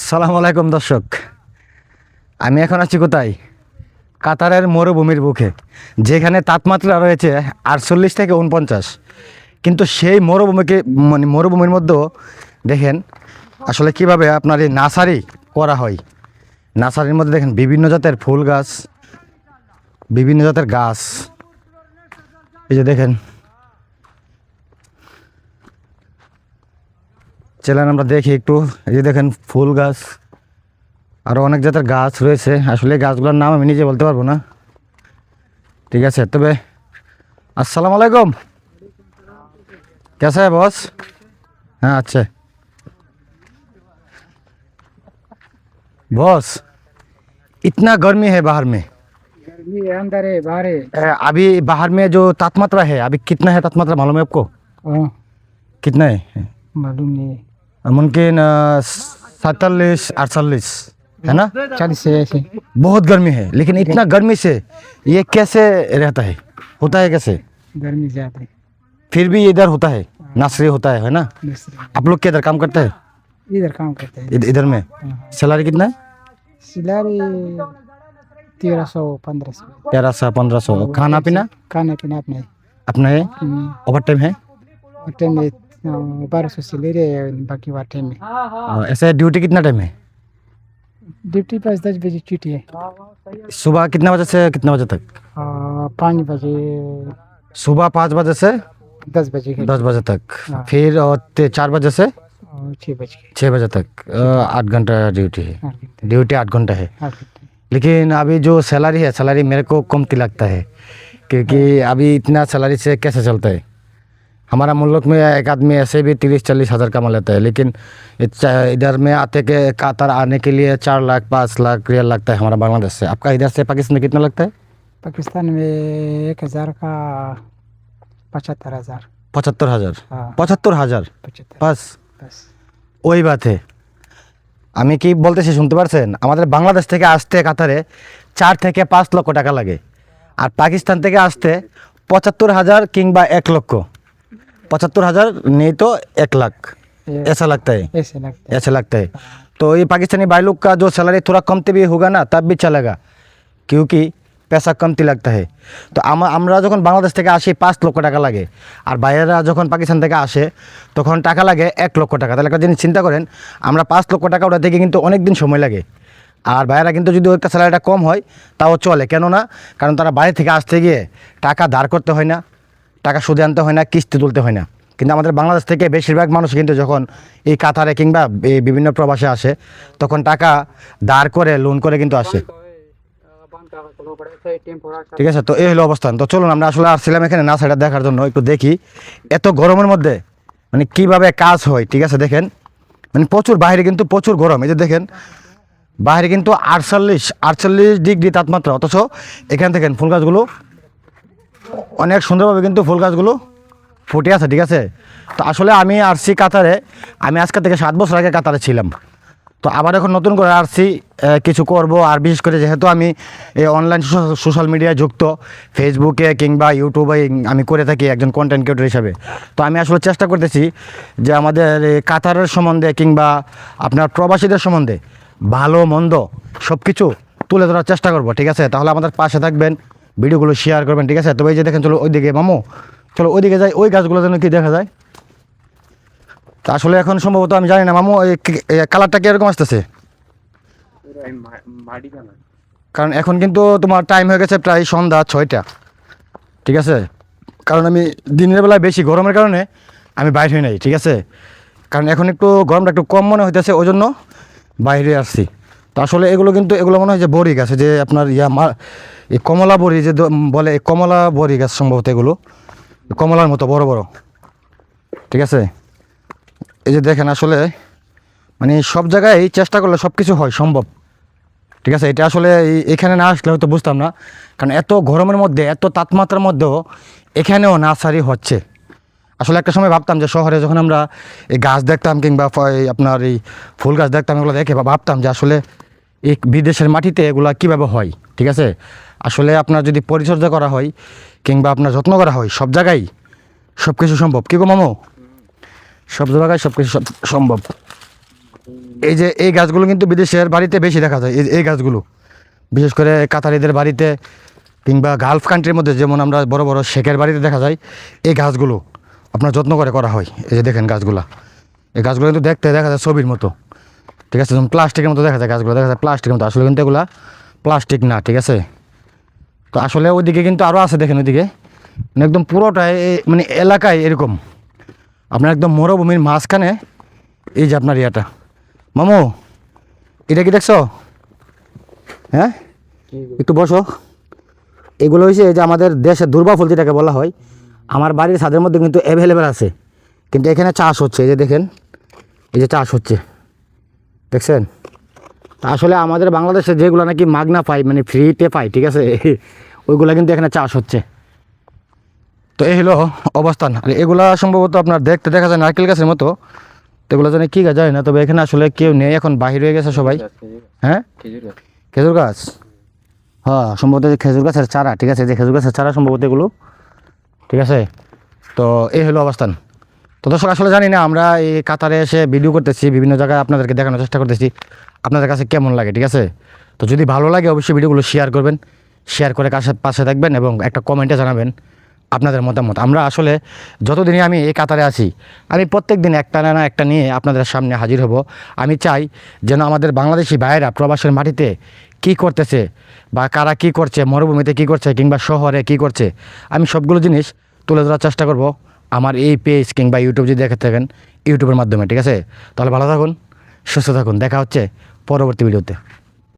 সালাম আলাইকুম দর্শক। আমি এখন আছি কোথায়? কাতারের মরুভূমির বুকে, যেখানে তাপমাত্রা রয়েছে আটচল্লিশ থেকে উনপঞ্চাশ কিন্তু সেই মরুভূমিকে মানে মরুভূমির মধ্যেও দেখেন, আসলে কীভাবে আপনার এই নার্সারি করা হয়। নার্সারির মধ্যে দেখেন বিভিন্ন জাতের ফুল গাছ, বিভিন্ন জাতের গাছ। এই যে দেখেন চলেন আমরা দেখি একটু এই যে দেখেন ফুল গাছ আরও অনেক জাতের গাছ রয়েছে আসলে এই গাছগুলোর নাম আমি নিজে বলতে পারবো না ঠিক আছে তবে আসসালামু আলাইকুম कैसा है बॉस हाँ अच्छा बॉस इतना गर्मी है बाहर में गर्मी है, अंदर है बाहर है अ, अभी बाहर में जो तापमात्रा है अभी कितना है तापमात्रा मालूम है आपको हाँ, कितना है मालूम नहीं मुमकिन सैतालीस अड़तालीस है ना? चालीस ऐसे बहुत गर्मी है लेकिन इतना गर्मी से ये कैसे रहता है? होता है कैसे? गर्मी ज़्यादा है। फिर भी इधर होता है नासरी होता है है ना? आप लोग किधर काम करते हैं? इधर काम करते हैं। इध- इधर में? हाँ। सैलरी कितना है? सैलरी तेरह सौ पंद्रह सौ। तेरह सौ पंद्रह सौ। खाना पीना खाना पीना अपने अपना है? हम्म, ओवर टाइम है? वाटे में बारह सौ सिलेरी है बाकी वाटे में। और ऐसे ड्यूटी कितना टाइम है? ड्यूटी पास दस बजे छुट्टी है। सुबह कितना बजे से कितना बजे तक? पाँच बजे। सुबह पाँच बजे से दस बजे दस बजे तक। हाँ। फिर और चार बजे से छः बजे छः बजे तक। आठ घंटा ड्यूटी है। ड्यूटी आठ घंटा है। लेकिन अभी जो सैलरी है सैलरी मेरे को कमती लगता है क्योंकि अभी इतना सैलरी से कैसे चलता है? हमारा मुल्क में एक आदमी ऐसे भी तीस चालीस हज़ार कमा लेता है लेकिन इस- इधर में आते के कातर आने के लिए चार लाख पाँच लाख रियल लगता है हमारा बांग्लादेश से आपका इधर से पाकिस्तान में कितना लगता है पाकिस्तान में एक हजार का पचहत्तर हजार पचहत्तर हज़ार हाँ पचहत्तर हज़ार पचहत्तर বাস बस ওই বাতে আমি কি বলতেছি শুনতে পারছেন আমাদের বাংলাদেশ থেকে আসতে কাতারে চার থেকে পাঁচ লক্ষ টাকা লাগে আর পাকিস্তান থেকে আসতে পঁচাত্তর হাজার কিংবা এক লক্ষ पचहत्तर हज़ार नहीं तो एक लाख ये ऐसा लगता है ऐसे लगता है ऐसा लगता है तो ये पाकिस्तानी भाई लोग का जो सैलरी थोड़ा कमती भी होगा ना तब भी चलेगा क्योंकि पैसा कमती लगता है তো আমা আমরা যখন বাংলাদেশ থেকে আসি পাঁচ লক্ষ টাকা লাগে আর বাইরেরা যখন পাকিস্তান থেকে আসে তখন টাকা লাগে এক লক্ষ টাকা তাহলে একটা জিনিস চিন্তা করেন আমরা পাঁচ লক্ষ টাকা ওটা থেকে কিন্তু অনেক দিন সময় লাগে আর বাইরেরা কিন্তু যদি একটা স্যালারিটা কম হয় তাও চলে কেননা কারণ তারা বাইরে থেকে আসতে গিয়ে টাকা ধার করতে হয় না টাকা সুদে আনতে হয় না, কিস্তি তুলতে হয় না। কিন্তু আমাদের বাংলাদেশ থেকে বেশিরভাগ মানুষ কিন্তু যখন এই কাতারে কিংবা বিভিন্ন প্রবাসে আসে, তখন টাকা ধার করে লোন করে কিন্তু আসে। ঠিক আছে? তো এই হলো অবস্থান। তো চলুন, আমরা আসলে আসছিলাম এখানে না সেটা দেখার জন্য, একটু দেখি। এত গরমের মধ্যে মানে কীভাবে কাজ হয়, ঠিক আছে? দেখেন মানে প্রচুর, বাইরে কিন্তু প্রচুর গরম। এই যে দেখেন, বাইরে কিন্তু আটচল্লিশ আটচল্লিশ ডিগ্রি তাপমাত্রা। অথচ এখান থেকে ফুল গাছগুলো অনেক সুন্দরভাবে কিন্তু ফুল গাছগুলো ফুটে আছে ঠিক আছে? তো আসলে আমি আসছি কাতারে আমি আজকে থেকে সাত বছর আগে কাতারে ছিলাম। তো আবার এখন নতুন করে আহ, কিছু করব আর বিশেষ করে যেহেতু আমি এই অনলাইন সোশ্যাল মিডিয়ায় যুক্ত ফেসবুকে কিংবা ইউটিউবে আমি করে থাকি একজন কন্টেন্ট ক্রিয়েটর হিসাবে। তো আমি আসলে চেষ্টা করতেছি যে আমাদের কাতারের সম্বন্ধে কিংবা আপনার প্রবাসীদের সম্বন্ধে ভালো মন্দ সব কিছু তুলে ধরার চেষ্টা করব ঠিক আছে? তাহলে আমাদের পাশে থাকবেন ভিডিওগুলো শেয়ার করবেন ঠিক আছে? তবে এই যে দেখেন চলো ওইদিকে মামু চলো ওইদিকে যাই ওই গাছগুলো যেন কি দেখা যায়। তা আসলে এখন সম্ভবত আমি জানি না মামু কালারটা কীরকম আসতেছে? কারণ এখন কিন্তু তোমার টাইম হয়ে গেছে প্রায় সন্ধ্যা ছয়টা ঠিক আছে? কারণ আমি দিনের বেলায় বেশি গরমের কারণে আমি বাইরে হই নাই ঠিক আছে? কারণ এখন একটু গরমটা একটু কম মনে হইতেছে ওই জন্য বাইরে আসছি। তো আসলে এগুলো কিন্তু এগুলো মনে হয় যে বড়ি গাছ যে আপনার ইয়া এই কমলা বড়ি যে বলে, এই কমলা বড়ি গাছ সম্ভবত এগুলো। কমলার মতো বড় বড়। ঠিক আছে? এই যে দেখেন আসলে মানে সব জায়গায় চেষ্টা করলে সব কিছু হয়, সম্ভব। ঠিক আছে? এটা আসলে এখানে না আসলে হয়তো বুঝতাম না। কারণ এত গরমের মধ্যে, এত তাপমাত্রার মধ্যেও এখানেও নার্সারি হচ্ছে। আসলে একটা সময় ভাবতাম যে শহরে যখন আমরা এই গাছ দেখতাম কিংবা আপনার এই ফুল গাছ দেখতাম, এগুলো দেখে ভাবতাম যে আসলে এই বিদেশের মাটিতে এগুলা কীভাবে হয়, ঠিক আছে? আসলে আপনার যদি পরিচর্যা করা হয় কিংবা আপনার যত্ন করা হয়, সব জায়গায় সব কিছু সম্ভব। কী গো মামু? সব জায়গায় সব কিছু সম্ভব। এই যে এই গাছগুলো কিন্তু বিদেশের বাড়িতে বেশি দেখা যায়, এই এই গাছগুলো। বিশেষ করে কাতারিদের বাড়িতে কিংবা গালফ কান্ট্রির মধ্যে যেমন আমরা বড় বড় শেখের বাড়িতে দেখা যায়, এই গাছগুলো আপনার যত্ন করে করা হয়। এই যে দেখেন গাছগুলা। এই গাছগুলো কিন্তু দেখতে দেখা যায় ছবির মতো। ঠিক আছে? যেমন প্লাস্টিকের মতো দেখা যায় গাছগুলো। দেখা যায় প্লাস্টিকের মতো। আসলে কিন্তু এগুলো প্লাস্টিক না ঠিক আছে? তো আসলে ওইদিকে কিন্তু আরও আছে দেখেন ওইদিকে। মানে একদম পুরোটাই মানে এলাকায় এরকম। আপনার একদম মরুভূমির মাঝখানে এই যে আপনার ইয়াটা। মামু এটা কি দেখছ? হ্যাঁ? একটু বসো। এগুলো হয়েছে যে আমাদের দেশের দুর্বা ফুল যেটাকে বলা হয়। আমার বাড়ির ছাদের মধ্যে কিন্তু অ্যাভেলেবেল আছে। কিন্তু এখানে চাষ হচ্ছে এই যে দেখেন। এই যে চাষ হচ্ছে। দেখছেন? তা আসলে আমাদের বাংলাদেশে যেগুলো নাকি মাগনা পাই মানে ফ্রিতে পাই ঠিক আছে? ওইগুলো কিন্তু এখানে চাষ হচ্ছে। তো এই হলো অবস্থান। আর এগুলা সম্ভবত আপনার দেখতে দেখা যায় নারকেল গাছের মতো। তো এগুলো জানি কী গাছ যায় না তবে এখানে আসলে কেউ নেই এখন বাহির হয়ে গেছে সবাই। হ্যাঁ? খেজুর গাছ। হ্যাঁ সম্ভবত যে খেজুর গাছের চারা ঠিক আছে? যে খেজুর গাছের চারা সম্ভবত এগুলো। ঠিক আছে? তো এই হলো অবস্থান। তো দর্শক, আসলে জানি না, আমরা এই কাতারে এসে ভিডিও করতেছি, বিভিন্ন জায়গায় আপনাদেরকে দেখানোর চেষ্টা করতেছি। আপনাদের কাছে কেমন লাগে, ঠিক আছে? তো যদি ভালো লাগে, অবশ্যই ভিডিওগুলো শেয়ার করবেন শেয়ার করে কাছে পাশে থাকবেন এবং একটা কমেন্টে জানাবেন আপনাদের মতামত। আমরা আসলে যতদিনই আমি এই কাতারে আছি, আমি প্রত্যেক দিন একটা না না একটা নিয়ে আপনাদের সামনে হাজির হব। আমি চাই যেন আমাদের বাংলাদেশি ভাইয়েরা প্রবাসের মাটিতে কি করতেছে বা কারা কি করছে, মরুভূমিতে কি করছে কিংবা শহরে কি করছে, আমি সবগুলো জিনিস তুলে ধরার চেষ্টা করব। আমার এই পেজ কিংবা ইউটিউব যদি দেখে থাকেন ইউটিউবের মাধ্যমে, ঠিক আছে? তাহলে ভালো থাকুন, সুস্থ থাকুন। দেখা হচ্ছে পরবর্তী ভিডিওতে।